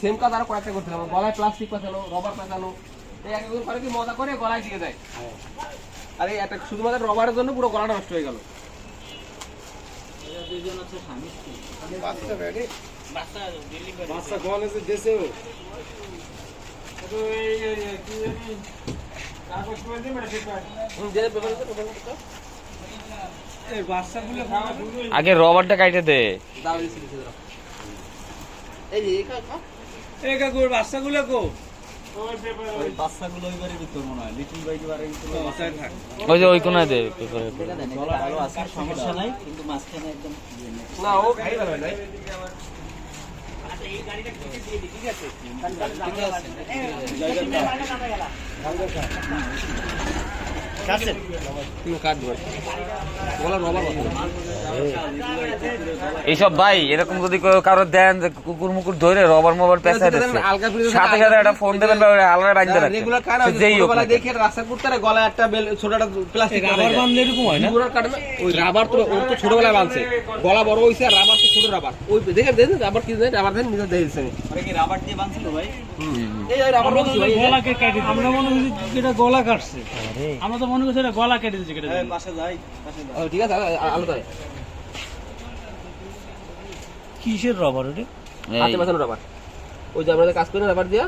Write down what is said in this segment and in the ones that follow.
Same কাজ আরও কয়েকটা করছিলাম গলায় প্লাস্টিক রবার এই এক একজন করে কি মজা করে গলায় দিয়ে দেয়? আর এই একটা শুধুমাত্র রবারের জন্য পুরো গলাটা নষ্ট হয়ে গেল। আগে রবারটা কাইটে দে। দাও এই কাকুর বাচ্চাগুলো কো? ওই বাচ্চাগুলো ওই বাড়ির ভিতর মনে হয় লিটল বাইটি বাড়ির ভিতর ও, তাই থাক। ওই যে ওই কোনায় দে পেপারে সমস্যা নাই? কিন্তু মাঝখানে একদম না ও খাই যাবে না কাট দিবেন রবার এইসব ভাই এরকম যদি কারও দেন যে কুকুর মুকুর ধরে রবার মবার পেঁচা দিচ্ছে। সাথে সাথে একটা ফোন দেবেন বা আলাদা রেগুলার কাটা রাখতে যেই হোক। দেখে রাস্তা করতে আর গলায় একটা বেল ছোট একটা প্লাস্টিক রাবার বাঁধলে এরকম হয় না? ওই রাবার তো ওর তো ছোটবেলায় বানছে গলা বড় হইছে আর রাবার তো ছোট রাবার ওই দেখে দেন রাবার কি দেন রাবার দেন নিজে দেখেছে ওরা কি রাবার দিয়ে বাঁধছিল ভাই? এই রাবার বলছি ভাই এই কেটে আমরা মনে করছি এটা গলা কাটছে। আমরা তো মনে করছি এটা গলা কেটে দিচ্ছে কেটে পাশে যাই পাশে যাই। ঠিক আছে আলো তাই কিসের রবার ওটা হাতে বাঁচানো রবার ওই যে আমরা কাজ করি না রাবার দিয়া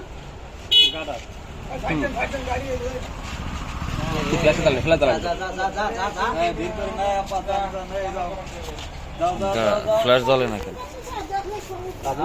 ফ্ল্যাশ জ্বলে না কেন কাজ